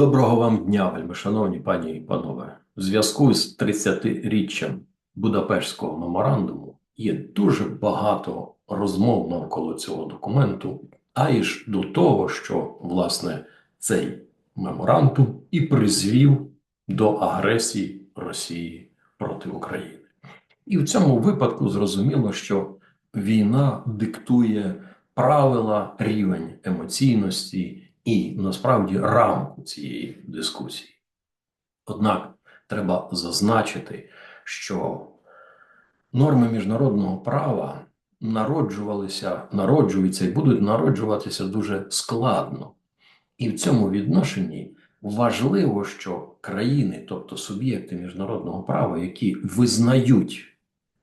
Доброго вам дня, вельми шановні пані і панове. В зв'язку з 30-річчям Будапештського меморандуму є дуже багато розмов навколо цього документу, а і ж до того, що власне цей меморандум і призвів до агресії Росії проти України. І в цьому випадку зрозуміло, що війна диктує правила, рівень емоційності і насправді рамку цієї дискусії. Однак треба зазначити, що норми міжнародного права народжувалися, народжуються і будуть народжуватися дуже складно. І в цьому відношенні важливо, що країни, тобто суб'єкти міжнародного права, які визнають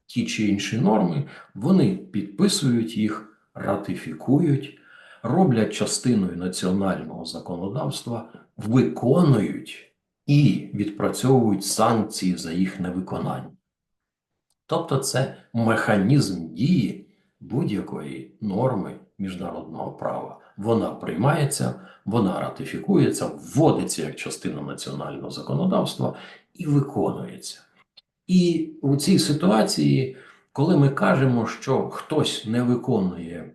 ті чи інші норми, вони підписують їх, ратифікують, роблять частиною національного законодавства, виконують і відпрацьовують санкції за їх невиконання. Тобто це механізм дії будь-якої норми міжнародного права. Вона приймається, вона ратифікується, вводиться як частина національного законодавства і виконується. І у цій ситуації, коли ми кажемо, що хтось не виконує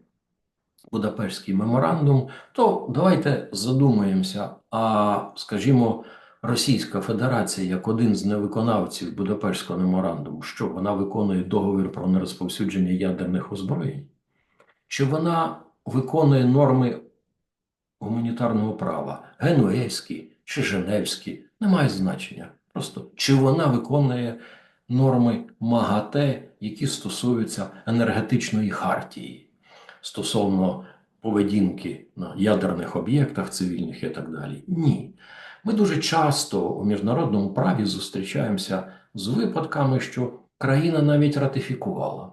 Будапештський меморандум, то давайте задумаємося, а скажімо, Російська Федерація як один з невиконавців Будапештського меморандуму, що вона виконує договір про нерозповсюдження ядерних озброєнь, чи вона виконує норми гуманітарного права, генуезькі чи Женевські, не має значення. Просто чи вона виконує норми МАГАТЕ, які стосуються енергетичної хартії стосовно поведінки на ядерних об'єктах цивільних і так далі. Ні. Ми дуже часто у міжнародному праві зустрічаємося з випадками, що країна навіть ратифікувала,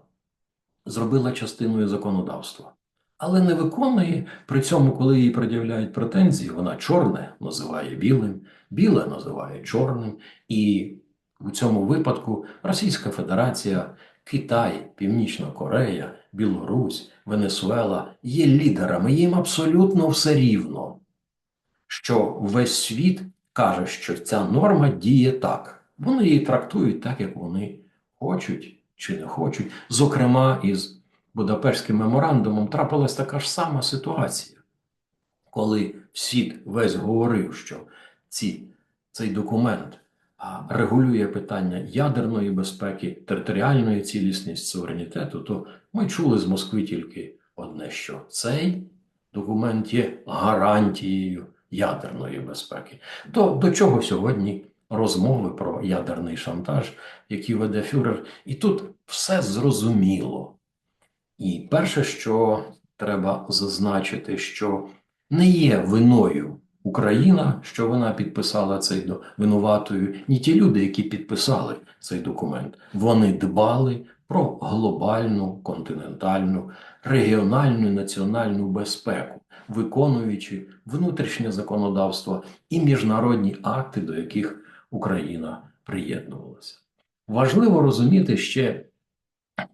зробила частиною законодавства, але не виконує при цьому, коли їй пред'являють претензії, вона чорне називає білим, біле називає чорним, і у цьому випадку Російська Федерація, Китай, Північна Корея, Білорусь, Венесуела є лідерами, їм абсолютно все рівно, що весь світ каже, що ця норма діє так. Вони її трактують так, як вони хочуть чи не хочуть. Зокрема, із Будапештським меморандумом трапилась така ж сама ситуація, коли світ весь говорив, що ці, цей документ регулює питання ядерної безпеки, територіальної цілісності суверенітету, то ми чули з Москви тільки одне, що цей документ є гарантією ядерної безпеки. То до чого сьогодні розмови про ядерний шантаж, які веде Фюрер, і тут все зрозуміло. І перше, що треба зазначити, що не є виною Україна, що вона підписала цей до винуватою, ні ті люди, які підписали цей документ, вони дбали про глобальну, континентальну, регіональну національну безпеку, виконуючи внутрішнє законодавство і міжнародні акти, до яких Україна приєднувалася. Важливо розуміти ще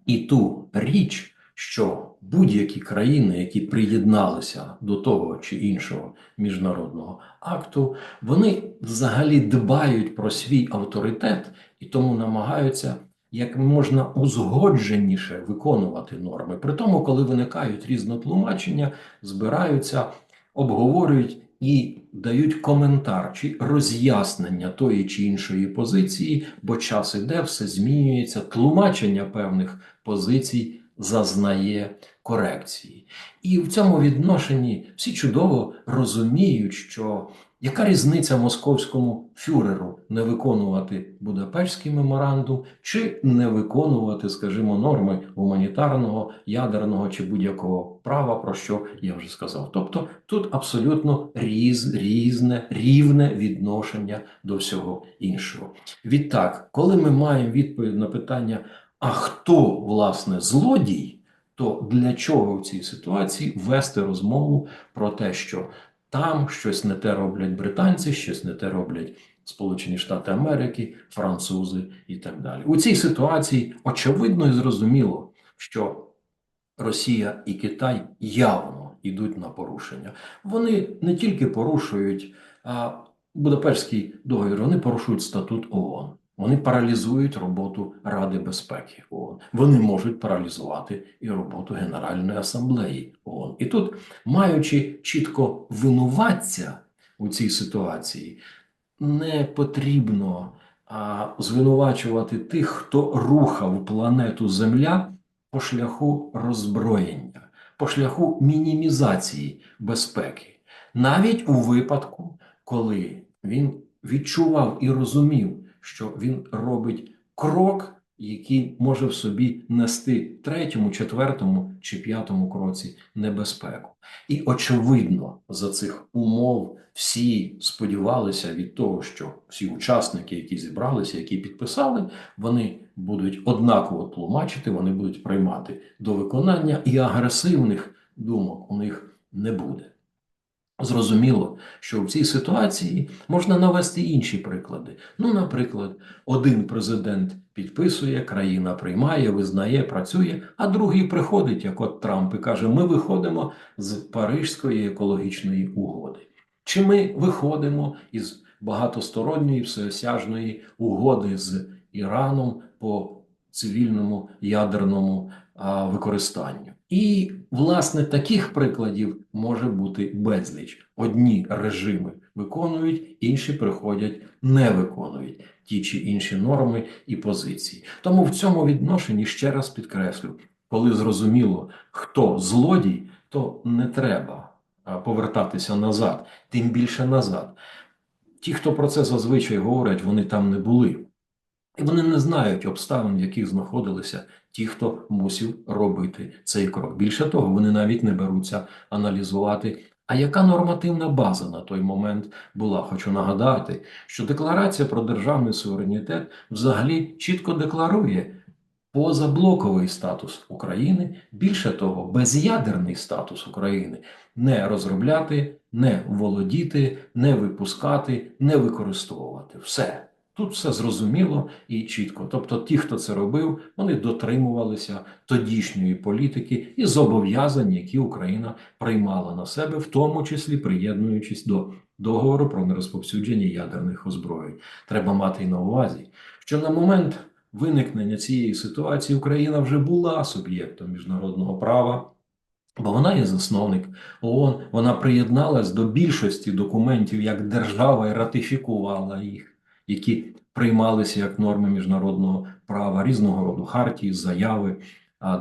і ту річ, що будь-які країни, які приєдналися до того чи іншого міжнародного акту, вони взагалі дбають про свій авторитет і тому намагаються як можна узгодженіше виконувати норми. При тому, коли виникають різнотлумачення, збираються, обговорюють і дають коментар чи роз'яснення тої чи іншої позиції, бо час іде, все змінюється, тлумачення певних позицій зазнає корекції. І в цьому відношенні всі чудово розуміють, що яка різниця московському фюреру не виконувати Будапештський меморандум чи не виконувати, скажімо, норми гуманітарного, ядерного чи будь-якого права, про що я вже сказав. Тобто тут абсолютно різ, різне, рівне відношення до всього іншого. Відтак, коли ми маємо відповідь на питання, а хто власне злодій, то для чого в цій ситуації вести розмову про те, що там щось не те роблять британці, щось не те роблять Сполучені Штати Америки, французи і так далі. У цій ситуації очевидно і зрозуміло, що Росія і Китай явно йдуть на порушення. Вони не тільки порушують а, Будапештський договір, вони порушують статут ООН. Вони паралізують роботу Ради безпеки ООН. Вони можуть паралізувати і роботу Генеральної асамблеї ООН. І тут, маючи чітко винуватця у цій ситуації, не потрібно а, звинувачувати тих, хто рухав планету Земля по шляху роззброєння, по шляху мінімізації безпеки, навіть у випадку, коли він відчував і розумів, що він робить крок, який може в собі нести третьому, четвертому чи п'ятому кроці небезпеку. І очевидно, за цих умов всі сподівалися від того, що всі учасники, які зібралися, які підписали, вони будуть однаково тлумачити, вони будуть приймати до виконання, і агресивних думок у них не буде. Зрозуміло, що в цій ситуації можна навести інші приклади. Ну, наприклад, один президент підписує, країна приймає, визнає, працює, а другий приходить, як от Трамп, і каже: Ми виходимо з Парижської екологічної угоди. Чи ми виходимо із багатосторонньої всеосяжної угоди з Іраном по цивільному ядерному використанню? І, власне, таких прикладів може бути безліч. Одні режими виконують, інші приходять, не виконують ті чи інші норми і позиції. Тому в цьому відношенні ще раз підкреслю, коли зрозуміло, хто злодій, то не треба повертатися назад, тим більше назад. Ті, хто про це зазвичай говорять, вони там не були. І вони не знають обставин, в яких знаходилися ті, хто мусив робити цей крок. Більше того, вони навіть не беруться аналізувати. А яка нормативна база на той момент була? Хочу нагадати, що декларація про державний суверенітет взагалі чітко декларує позаблоковий статус України, більше того, без'ядерний статус України не розробляти, не володіти, не випускати, не використовувати все. Тут все зрозуміло і чітко. Тобто, ті, хто це робив, вони дотримувалися тодішньої політики і зобов'язань, які Україна приймала на себе, в тому числі приєднуючись до договору про нерозповсюдження ядерних озброєнь. Треба мати й на увазі, що на момент виникнення цієї ситуації Україна вже була суб'єктом міжнародного права. Бо вона є засновник ООН, вона приєдналась до більшості документів як держава і ратифікувала їх які приймалися як норми міжнародного права різного роду хартії, заяви,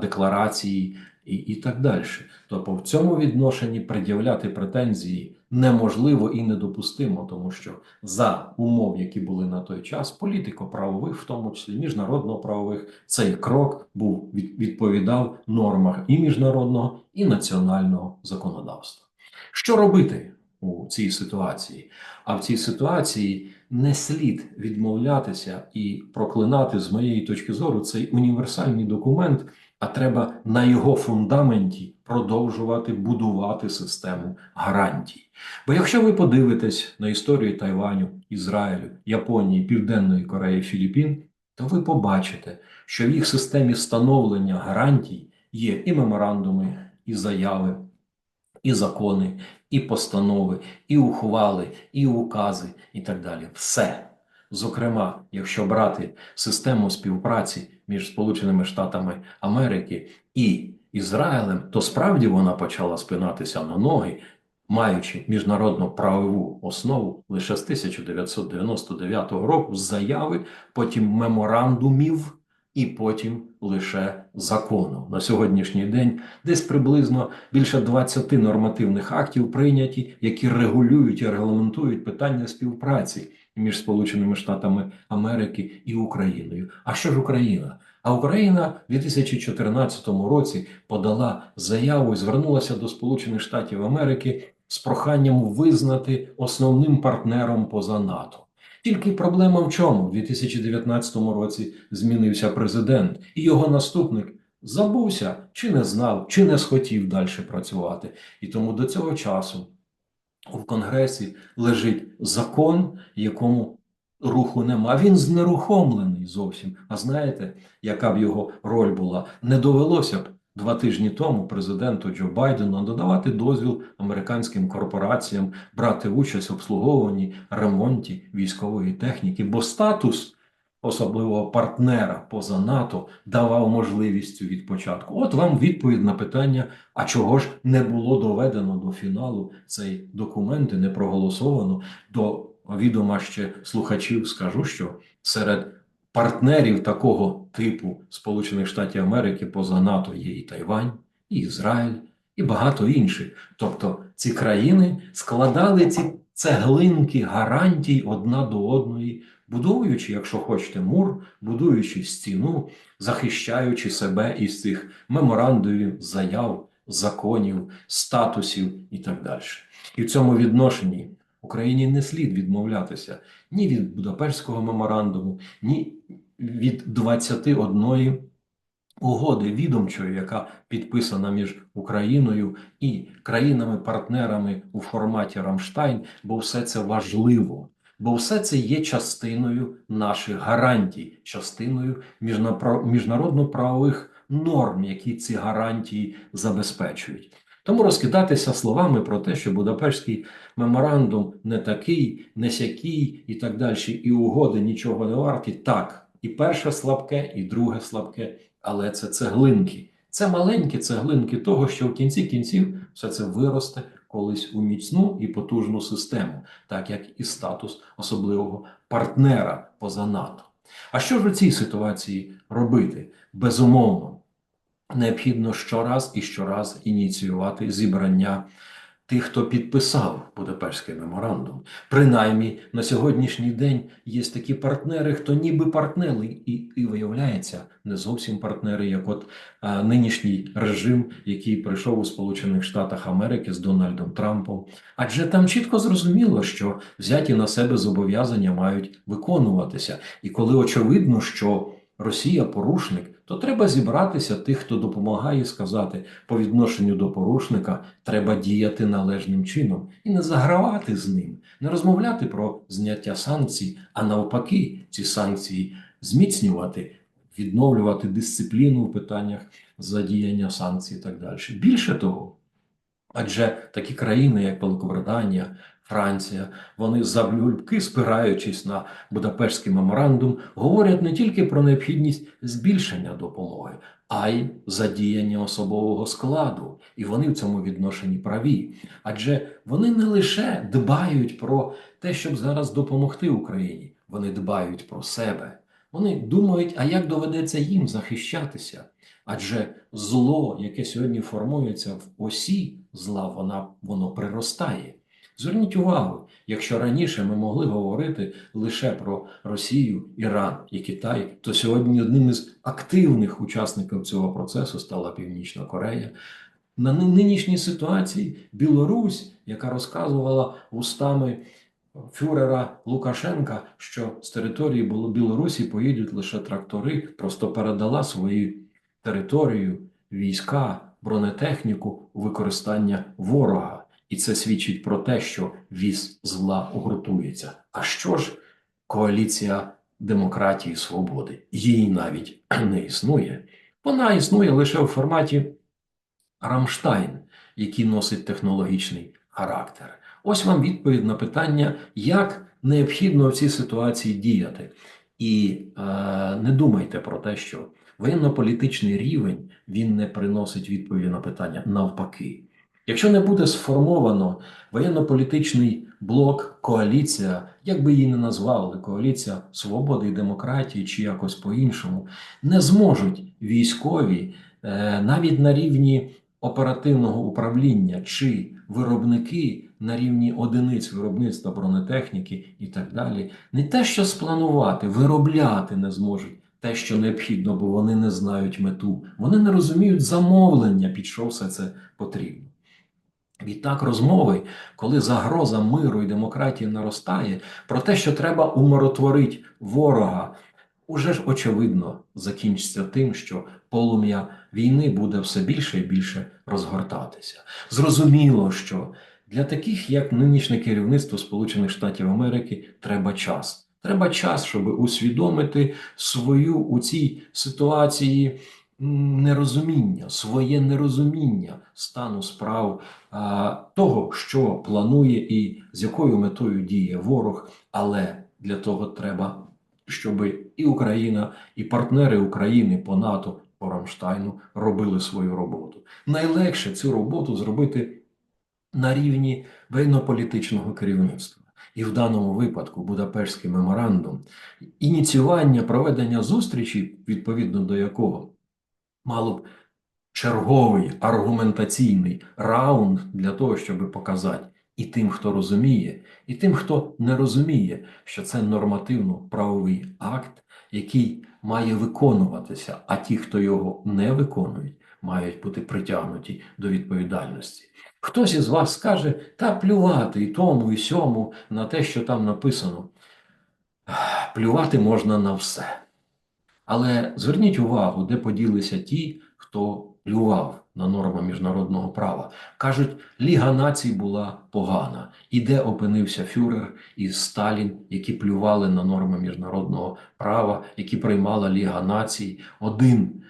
декларації і, і так далі. Тобто в цьому відношенні пред'являти претензії неможливо і недопустимо, тому що за умов, які були на той час, політико-правових, в тому числі міжнародно-правових, цей крок був відповідав нормах і міжнародного, і національного законодавства. Що робити у цій ситуації? А в цій ситуації не слід відмовлятися і проклинати з моєї точки зору цей універсальний документ, а треба на його фундаменті продовжувати будувати систему гарантій. Бо якщо ви подивитесь на історію Тайваню, Ізраїлю, Японії, Південної Кореї, Філіппін, то ви побачите, що в їх системі встановлення гарантій є і меморандуми, і заяви, і закони, і постанови, і ухвали, і укази, і так далі. Все. Зокрема, якщо брати систему співпраці між Сполученими Штатами Америки і Ізраїлем, то справді вона почала спинатися на ноги, маючи міжнародну правову основу лише з 1999 року з заяви, потім меморандумів і потім лише закону. На сьогоднішній день десь приблизно більше 20 нормативних актів прийняті, які регулюють і регламентують питання співпраці між Сполученими Штатами Америки і Україною. А що ж Україна? А Україна в 2014 році подала заяву і звернулася до Сполучених Штатів Америки з проханням визнати основним партнером поза НАТО. Тільки проблема в чому? У 2019 році змінився президент, і його наступник забувся, чи не знав, чи не схотів далі працювати. І тому до цього часу в Конгресі лежить закон, якому руху нема. Він знерухомлений зовсім. А знаєте, яка б його роль була? Не довелося б два тижні тому президенту Джо Байдену надавати дозвіл американським корпораціям брати участь в обслуговуванні ремонті військової техніки, бо статус особливого партнера поза НАТО давав можливість від початку. От вам відповідь на питання: а чого ж не було доведено до фіналу цей документ і не проголосовано до відома ще слухачів. Скажу, що серед партнерів такого типу Сполучених Штатів Америки поза НАТО є і Тайвань, і Ізраїль, і багато інших. Тобто ці країни складали ці цеглинки гарантій одна до одної, будуючи, якщо хочете, мур, будуючи стіну, захищаючи себе із цих меморандумів, заяв, законів, статусів і так далі. І в цьому відношенні Україні не слід відмовлятися ні від Будапештського меморандуму, ні від 21 угоди відомчої, яка підписана між Україною і країнами-партнерами у форматі Рамштайн, бо все це важливо. Бо все це є частиною наших гарантій, частиною міжнародно-правових норм, які ці гарантії забезпечують. Тому розкидатися словами про те, що Будапештський меморандум не такий, не сякий і так далі, і угоди нічого не варті. Так, і перше слабке, і друге слабке, але це цеглинки. Це маленькі цеглинки того, що в кінці кінців все це виросте колись у міцну і потужну систему, так як і статус особливого партнера поза НАТО. А що ж у цій ситуації робити? Безумовно, необхідно щораз і щораз ініціювати зібрання тих, хто підписав Будапештський меморандум. Принаймні на сьогоднішній день є такі партнери, хто ніби партнери, і, і виявляється не зовсім партнери, як от а, нинішній режим, який прийшов у Сполучених Штатах Америки з Дональдом Трампом. Адже там чітко зрозуміло, що взяті на себе зобов'язання мають виконуватися. І коли очевидно, що Росія порушник, то треба зібратися тих, хто допомагає сказати по відношенню до порушника, треба діяти належним чином і не загравати з ним, не розмовляти про зняття санкцій, а навпаки, ці санкції зміцнювати, відновлювати дисципліну в питаннях задіяння санкцій і так далі. Більше того, адже такі країни, як Великобританія, Франція, вони завлюбки, спираючись на Будапештський меморандум, говорять не тільки про необхідність збільшення допомоги, а й задіяння особового складу. І вони в цьому відношенні праві. Адже вони не лише дбають про те, щоб зараз допомогти Україні, вони дбають про себе. Вони думають, а як доведеться їм захищатися? Адже зло, яке сьогодні формується в осі зла, вона, воно приростає. Зверніть увагу, якщо раніше ми могли говорити лише про Росію, Іран і Китай, то сьогодні одним із активних учасників цього процесу стала Північна Корея. На нинішній ситуації Білорусь, яка розказувала устами фюрера Лукашенка, що з території Білорусі поїдуть лише трактори, просто передала свою територію, війська, бронетехніку використання ворога. І це свідчить про те, що віз зла гуртується. А що ж коаліція демократії свободи? Її навіть не існує. Вона існує лише у форматі Рамштайн, який носить технологічний характер. Ось вам відповідь на питання, як необхідно в цій ситуації діяти. І е, не думайте про те, що воєнно-політичний рівень він не приносить відповіді на питання навпаки. Якщо не буде сформовано воєнно-політичний блок, коаліція, як би її не назвали, коаліція свободи і демократії чи якось по-іншому, не зможуть військові е, навіть на рівні оперативного управління чи виробники на рівні одиниць виробництва бронетехніки і так далі, не те, що спланувати, виробляти не зможуть те, що необхідно, бо вони не знають мету, вони не розуміють замовлення, під що все це потрібно. Відтак розмови, коли загроза миру і демократії наростає, про те, що треба умиротворити ворога, уже ж очевидно закінчиться тим, що полум'я війни буде все більше і більше розгортатися. Зрозуміло, що для таких, як нинішнє керівництво Сполучених Штатів Америки, треба час. Треба час, щоб усвідомити свою у цій ситуації нерозуміння, своє нерозуміння стану справ а, того, що планує і з якою метою діє ворог, але для того треба, щоб і Україна, і партнери України по НАТО, по Рамштайну робили свою роботу. Найлегше цю роботу зробити на рівні воєнно-політичного керівництва. І в даному випадку Будапештський меморандум, ініціювання проведення зустрічі, відповідно до якого мало б черговий аргументаційний раунд для того, щоб показати і тим, хто розуміє, і тим, хто не розуміє, що це нормативно-правовий акт, який має виконуватися, а ті, хто його не виконують, мають бути притягнуті до відповідальності. Хтось із вас скаже, та плювати і тому, і сьому на те, що там написано. Плювати можна на все. Але зверніть увагу, де поділися ті, хто плював на норми міжнародного права. Кажуть, Ліга націй була погана. І де опинився Фюрер і Сталін, які плювали на норми міжнародного права, які приймала Ліга націй, один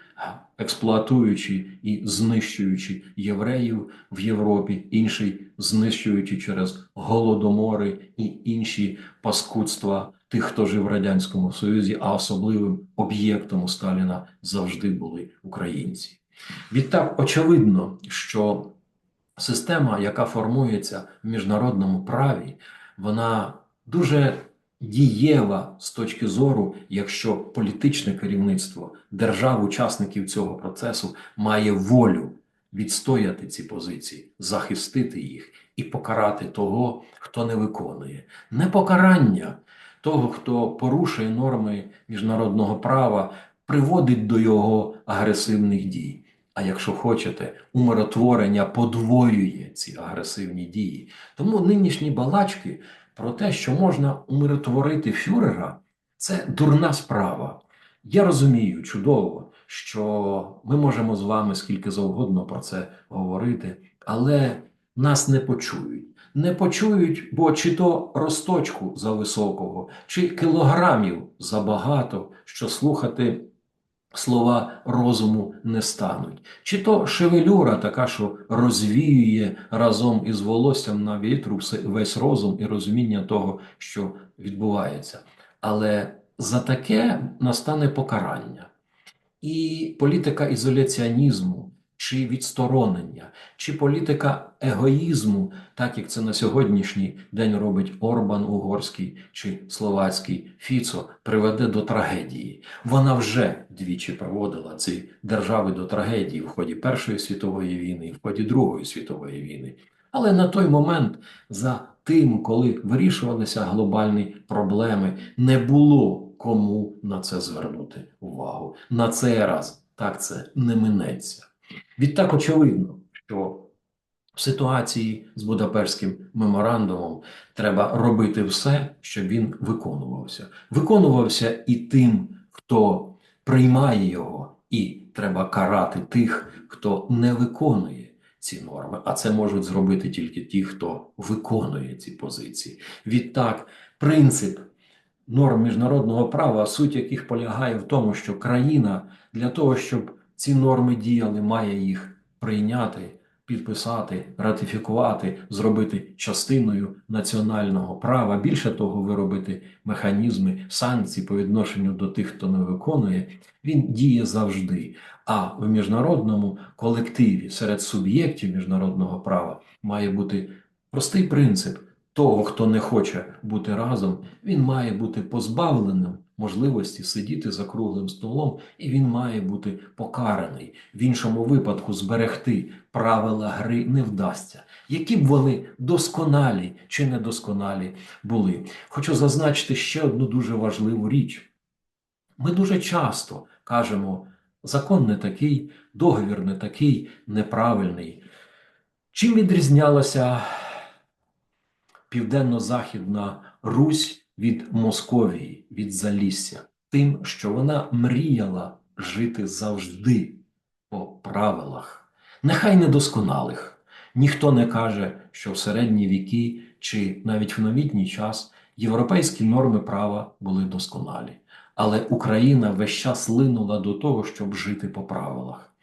експлуатуючи і знищуючи євреїв в Європі, інший знищуючи через голодомори і інші паскудства тих, хто жив в Радянському Союзі, а особливим об'єктом у Сталіна завжди були українці. Відтак, очевидно, що система, яка формується в міжнародному праві, вона дуже дієва з точки зору, якщо політичне керівництво держав-учасників цього процесу має волю відстояти ці позиції, захистити їх і покарати того, хто не виконує. Не покарання того, хто порушує норми міжнародного права, приводить до його агресивних дій. А якщо хочете, умиротворення подвоює ці агресивні дії. Тому нинішні балачки про те, що можна умиротворити фюрера, це дурна справа. Я розумію чудово, що ми можемо з вами скільки завгодно про це говорити, але нас не почують. Не почують, бо чи то росточку за високого, чи кілограмів забагато, що слухати слова розуму не стануть. Чи то шевелюра така, що розвіює разом із волоссям на вітру весь розум і розуміння того, що відбувається. Але за таке настане покарання. І політика ізоляціонізму, чи відсторонення, чи політика егоїзму, так як це на сьогоднішній день робить Орбан Угорський чи Словацький Фіцо, приведе до трагедії. Вона вже двічі проводила ці держави до трагедії в ході Першої світової війни, в ході Другої світової війни. Але на той момент, за тим, коли вирішувалися глобальні проблеми, не було кому на це звернути увагу. На цей раз так це не минеться. Відтак очевидно, що в ситуації з Будапештським меморандумом треба робити все, щоб він виконувався. Виконувався і тим, хто приймає його, і треба карати тих, хто не виконує ці норми. А це можуть зробити тільки ті, хто виконує ці позиції. Відтак, принцип. Норм міжнародного права, суть яких полягає в тому, що країна для того, щоб ці норми діяли, має їх прийняти, підписати, ратифікувати, зробити частиною національного права. Більше того, виробити механізми санкцій по відношенню до тих, хто не виконує, він діє завжди. А в міжнародному колективі серед суб'єктів міжнародного права має бути простий принцип. Того, хто не хоче бути разом, він має бути позбавленим можливості сидіти за круглим столом, і він має бути покараний. В іншому випадку зберегти правила гри не вдасться, які б вони досконалі чи недосконалі були. Хочу зазначити ще одну дуже важливу річ. Ми дуже часто кажемо, закон не такий, договір не такий, неправильний. Чим відрізнялася Південно-Західна Русь від Московії, від Залісся, тим, що вона мріяла жити завжди по правилах, нехай недосконалих. Ніхто не каже, що в середні віки чи навіть в новітній час європейські норми права були досконалі. але Україна весь час линула до того, щоб жити по правилах.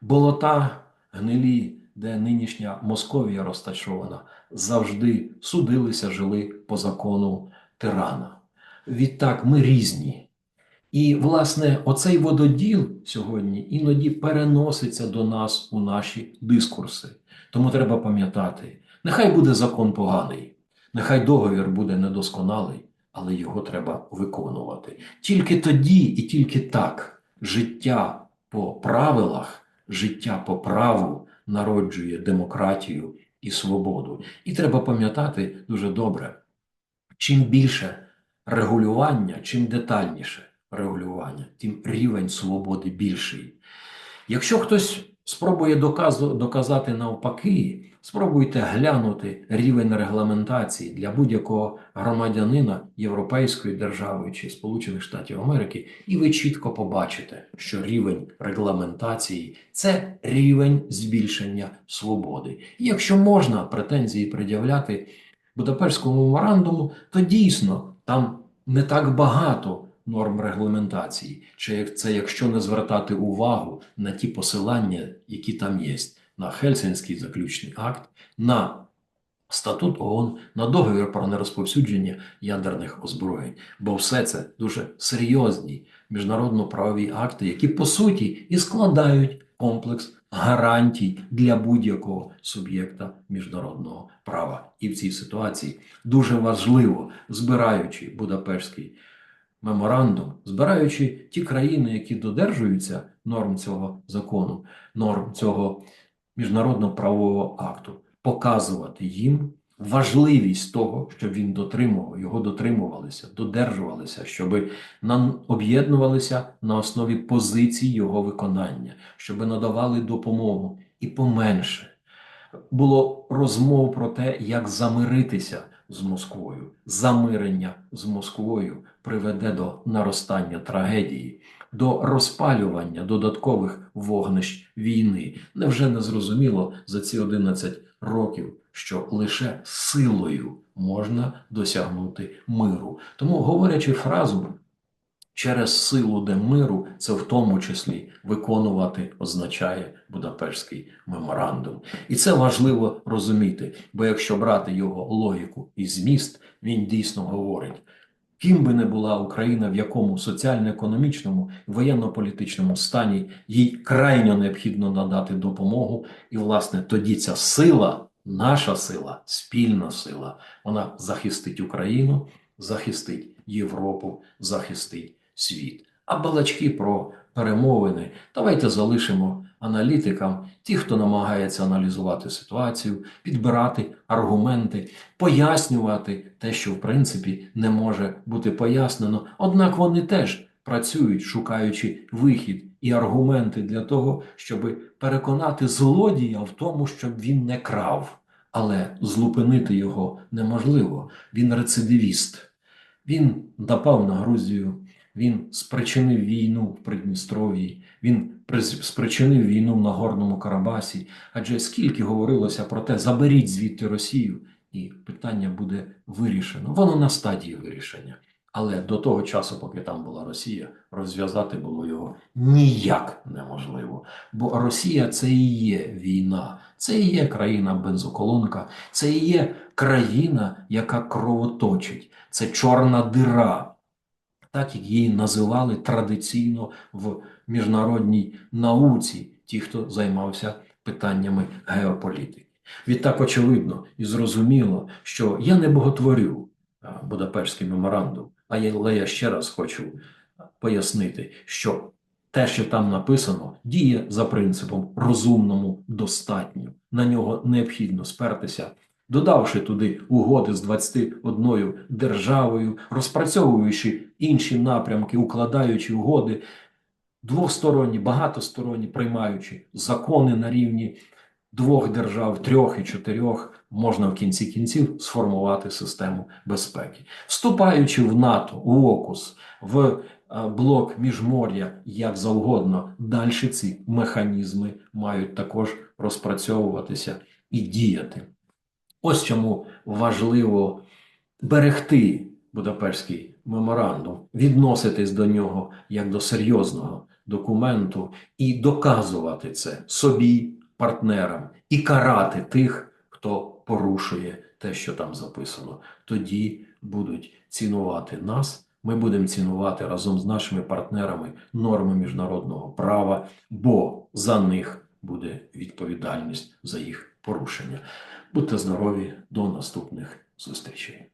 Болота гнилі, де нинішня Московія розташована, завжди судилися, жили по закону тирана. Відтак ми різні. І, власне, оцей вододіл сьогодні іноді переноситься до нас у наші дискурси. Тому треба пам'ятати, нехай буде закон поганий, нехай договір буде недосконалий, але його треба виконувати. Тільки тоді і тільки так життя по правилах, життя по праву народжує демократію і свободу. І треба пам'ятати дуже добре, чим більше регулювання, чим детальніше регулювання, тим рівень свободи більший. Якщо хтось спробує доказати навпаки, спробуйте глянути рівень регламентації для будь-якого громадянина Європейської держави чи Сполучених Штатів Америки, і ви чітко побачите, що рівень регламентації це рівень збільшення свободи. І якщо можна претензії пред'являти Будапештському меморандуму, то дійсно там не так багато норм регламентації, чи це якщо не звертати увагу на ті посилання, які там є, на Хельсинський заключний акт, на статут ООН, на договір про нерозповсюдження ядерних озброєнь, бо все це дуже серйозні міжнародно-правові акти, які по суті і складають комплекс гарантій для будь-якого суб'єкта міжнародного права. І в цій ситуації дуже важливо, збираючи Будапештський меморандум, збираючи ті країни, які додержуються норм цього закону, норм цього міжнародного правового акту, показувати їм важливість того, щоб він дотримував, його дотримувалися, додержувалися, щоб нам об'єднувалися на основі позицій його виконання, щоб надавали допомогу і поменше. Було розмов про те, як замиритися з Москвою. Замирення з Москвою приведе до наростання трагедії, до розпалювання додаткових вогнищ війни. Невже не зрозуміло за ці 11 років, що лише силою можна досягнути миру? Тому, говорячи фразу через силу де миру, це в тому числі виконувати означає Будапештський меморандум. І це важливо розуміти, бо якщо брати його логіку і зміст, він дійсно говорить. Ким би не була Україна, в якому соціально-економічному, воєнно-політичному стані їй крайньо необхідно надати допомогу, і, власне, тоді ця сила, наша сила, спільна сила, вона захистить Україну, захистить Європу, захистить світ. А балачки про перемовини давайте залишимо аналітикам, ті, хто намагається аналізувати ситуацію, підбирати аргументи, пояснювати те, що в принципі не може бути пояснено. Однак вони теж працюють, шукаючи вихід і аргументи для того, щоб переконати злодія в тому, щоб він не крав. Але злупинити його неможливо. Він рецидивіст. Він напав на Грузію, він спричинив війну в Придністров'ї, він спричинив війну в Нагорному Карабасі. Адже скільки говорилося про те, заберіть звідти Росію, і питання буде вирішено. Воно на стадії вирішення. Але до того часу, поки там була Росія, розв'язати було його ніяк неможливо. Бо Росія це і є війна, це і є країна бензоколонка, це і є країна, яка кровоточить, це чорна дира, так як її називали традиційно в міжнародній науці, ті, хто займався питаннями геополітики. Відтак очевидно і зрозуміло, що я не боготворю Будапештський меморандум, але я ще раз хочу пояснити, що те, що там написано, діє за принципом розумному достатньо. На нього необхідно спертися, додавши туди угоди з 21 державою, розпрацьовуючи інші напрямки, укладаючи угоди двосторонні, багатосторонні, приймаючи закони на рівні двох держав, трьох і чотирьох, можна в кінці кінців сформувати систему безпеки. Вступаючи в НАТО, в ОКУС, в е, блок міжмор'я, як завгодно, далі ці механізми мають також розпрацьовуватися і діяти. Ось чому важливо берегти Будапештський меморандум, відноситись до нього як до серйозного документу і доказувати це собі, партнерам, і карати тих, хто порушує те, що там записано. Тоді будуть цінувати нас. Ми будемо цінувати разом з нашими партнерами норми міжнародного права, бо за них буде відповідальність за їх порушення. Будьте здорові, до наступних зустрічей.